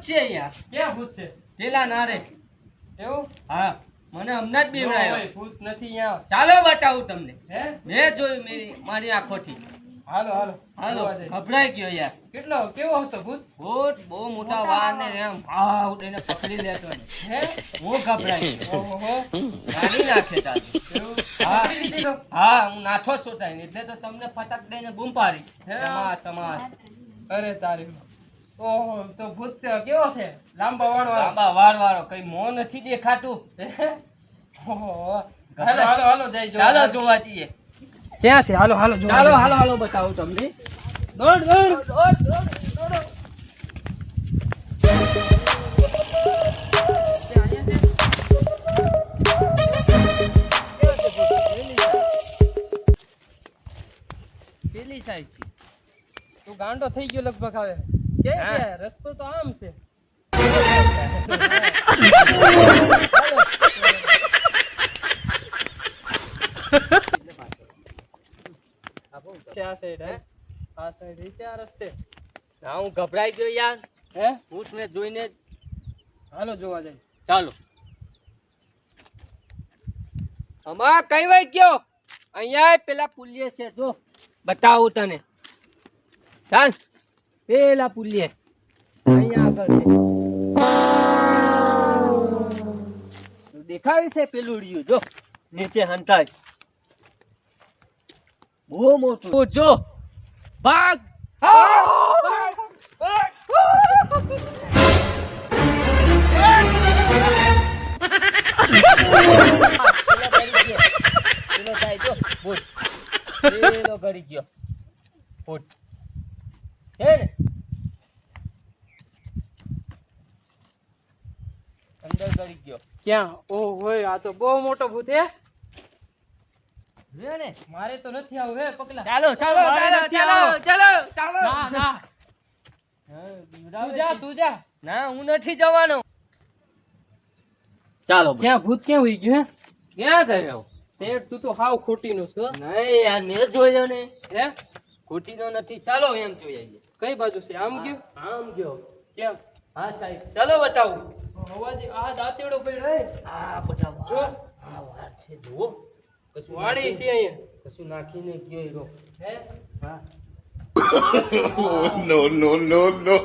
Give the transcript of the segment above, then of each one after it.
ભૂત છે યાર ક્યાં ભૂત છે? પેલા નારે. એવું? હા મને હમણાં જ બીવડાયો. ભૂત નથી અહીંયા. ચાલો બતાવું તમને. હે? મેં જોયું મેરી મારી આંખોથી. હાલો હાલો. હાલો ગભરાઈ ગયો યાર. કેટલો કેવો હતો ભૂત? ભૂત બહુ મોટા વાર ને એમ ભાવ દઈને પકડી લેતો હે? હું ગભરાઈ ગયો. ઓહો. ગાડી નાખે તારી. હા. હા નાથો છોટાઈ એટલે તો તમને ફટાક દઈને બૂમ પાડી. હે? સમાસ સમાજ અરે તારી ઓહો તો ભૂત કેવો છે? લાંબા વાળ લાંબા વાળ વાળો કઈ મો નથી દેખાતું. ઓહો. હાલો હાલો હાલો જઈ ચાલો જોવા જઈએ. ક્યાં છે? હાલો હાલો જોવા ચાલો હાલો હાલો બતાવું તમને. દોડ દોડ. પેલી સાઈડ છે. તું ગાંડો થઈ ગયો લગભગ હવે. કે રસ્તો તો આમ છે. હે? ગભરાઈ ગયો યાર. હે? ભૂતને જોઈને. હાલો જોવા જાય ચાલો. અમા કઈ વાય ગયો? અહીંયા પેલા પુલિયે છે જો. બતાવું તને. ચાલ. પેલા પુલિયે. અહીંયા આગળ દેખાય છે પેલું રહ્યું જો નીચે હંતાય. બહુ મોટું. જો. ભાગ. ગયો. ભૂત હે ને? ગળી ગયો ક્યાં? ઓહ હોય આ તો બહુ મોટો ભૂત હે. ને મારે તો નથી આવું હે પગલા. ચાલો ચાલો ચાલો ચાલો ચાલો. ચાલો. ના ના. તું જા તું જા. ના હું નથી જવાનો. ચાલો ક્યાં ભૂત ક્યાં હોઈ ગયું હે? ક્યાં ગયો? શેઠ તું તો હાવ ખોટી નો છો. નહીં યાર મેં જોયો ને. હે? ખોટીનો નથી. ચાલો એમ જોઈ આવીએ. કઈ બાજુ છે? આમ ગયું? આમ ગયો. ક્યાં? હા સાહેબ. ચાલો બતાવું. અવાજ આ દાંતેડો પડ્યો. હે આ બધા. વાર આ વાર છે જુઓ. કશું વાડી નાખી- છે અહીંયા. કશું નાખીને ગયો એરો હે? હા. No, no, no, no.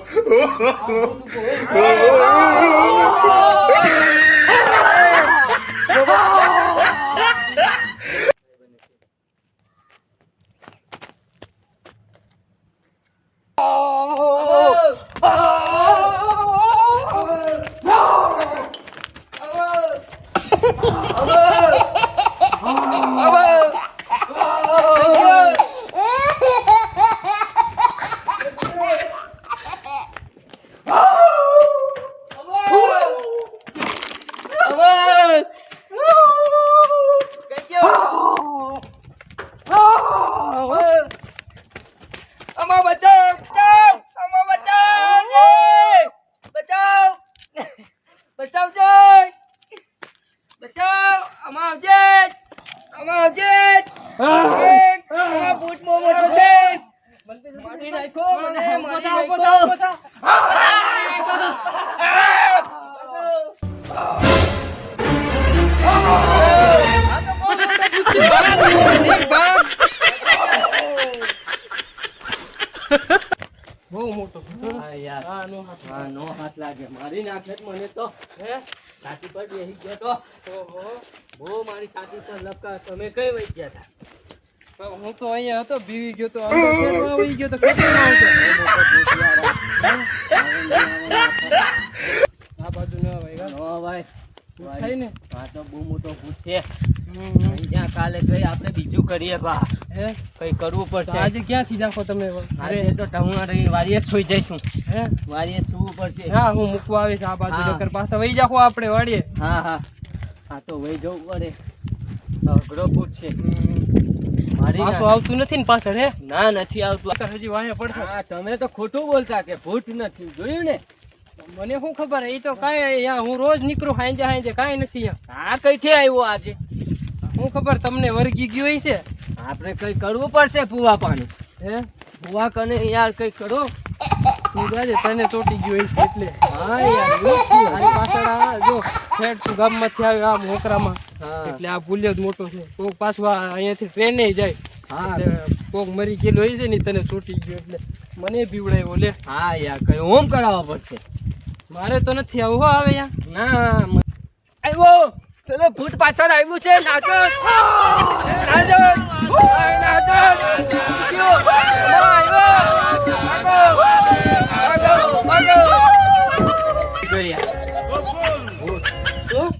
આ ભૂત ઊભો હોય. અમા બચાવ બચાવ અમા બચાવ બચાવ બચાવ જય બચાવ અમા આવજે અમા આવજે મોટો. હા યાર. હા નો હાથ હા નો હાથ લાગે. મારી નાખે મને તો. હે? છાતી પર બેસી ગયો તો. ઓહો. બહુ મારી છાતી પર લપકા. તમે કઈ વઈ ગયા હતા હું તો અહીંયા હતો બીવી ગયો તો અંદર પેટમાં ગયો તો ખેતરમાં આવતો આ બાજુ ન આવે કા? નો ભાઈ હા તો બહુ મોટો ભૂત છે. ત્યાં કાલે કઈ આપણે બીજું કરીએ બા. હે? કઈ કરવું પડશે. આજે ક્યાંથી જાખો તમે? આજે તો ટમુઆ વારીએ જ જઈશું. હે? વારીએ જ પડશે. હા હું મૂકવા આવીશ આ બાજુ. હા. નકર પાછા વહી જાખો આપણે વાડીએ. હા હા. હા તો વહી જવું પડે. અઘરો ભૂત છે. પાછું. આવતું નથી ને પાછળ હે? ના નથી આવતું. હજી વાયા પડશે. હા તમે તો ખોટું બોલતા કે ભૂત નથી. જોયું ને? મને શું ખબર? એ તો કાંઈ હું રોજ નીકળું હાંજે હાંજે કાંઈ નથી આ કઈથી આવ્યો આજે? શું ખબર તમને વર્ગી ગયો છે આપણે કઈ કરવું પડશે પૂવા પાણી? હે? પૂવા કને યાર કઈ કરો? તને ચોટી ગયો છે એટલે. હા યાર પાછળ આ જો ફેટ તું ગામમાંથી આવ્યો આ મોકરામાં હા. એટલે આ ભૂલ્યો જ મોટો છે. કોક પાછું આ અહીંયાથી ટ્રેને જાય. હા. કોક મરી ગયેલો હોય છે ને તને ચોટી ગયો એટલે. મને બીવડાવ્યો લે. હા યાર કઈ હોમ કરાવવા પડશે. મારે તો નથી આવું આવે યાર ના આવ્યો ચલો ભૂત પાછળ આવ્યું છે નાચો નાચો નાચો. ભાગો.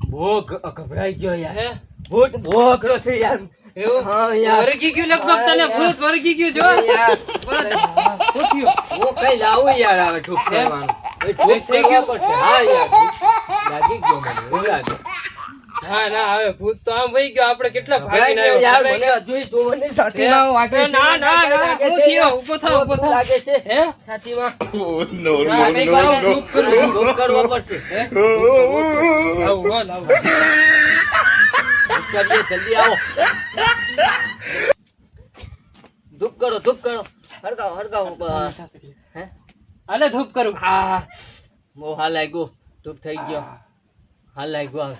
ભૂત. ગભરાઈ ગયો યાર હે ભૂત બહુ છે યાર એવું હા યાર વરગી ગયું લગભગ તને ભૂત વરગી ગયું જો યાર શું કઈ લાવું યાર હવે ધૂપ કરવાનું એ ધૂપ કરવા પડશે હા યાર લાગી ગયો મને એવું લાગે. હા ના હવે ભૂત તો આમ વહી ગયો. આપણે કેટલા ભાગીને ગભરાઈ યાર મને હજુય જોવાની છાતીમાં વાગે છે ના, ના, ના, હું થયો? યાર. ઊભો થાવ, ઊભો લાગે છે. હે? છાતીમાં હા, કંઈક આવું ધૂપ કરું. ધૂપ કરવો પડશે. હે? આવું, હો, લાવું. ધૂપ કરીએ જલ્દી આવો. ધૂપ કરો ધૂપ કરો. હળગાવો હળગાવો હાલે ધૂપ કરું. હા. બહુ હાલ લાગ્યું. ધૂપ થઈ ગયો. હાલ લાગ્યું હવે.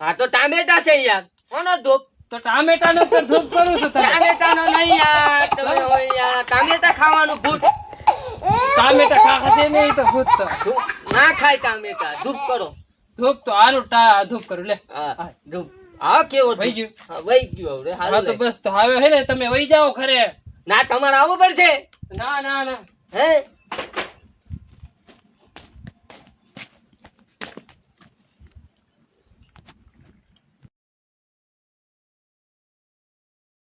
હા તો ટામેટા છે યાર. કોનો ધૂપ? તો ટામેટાનો તો ધૂપ કરું છું ટામેટાનો નહીં યાર. તમે યાર. ટામેટા ખાવાનું ભૂત. ટામેટા ખાખા નહીં તો ભૂત તો. ના ખાય ટામેટા. ધૂપ કરો. ધૂપ તો આનું ટા ધૂપ કરું લે. હા ધૂપ. હા કેવો થઈ ગયું. હા વહી ગયું હવે. હા તો બસ તો હવે હે ને તમે વહી જાઓ ખરે ના તમારે આવવું પડશે? ના ના ના. હે?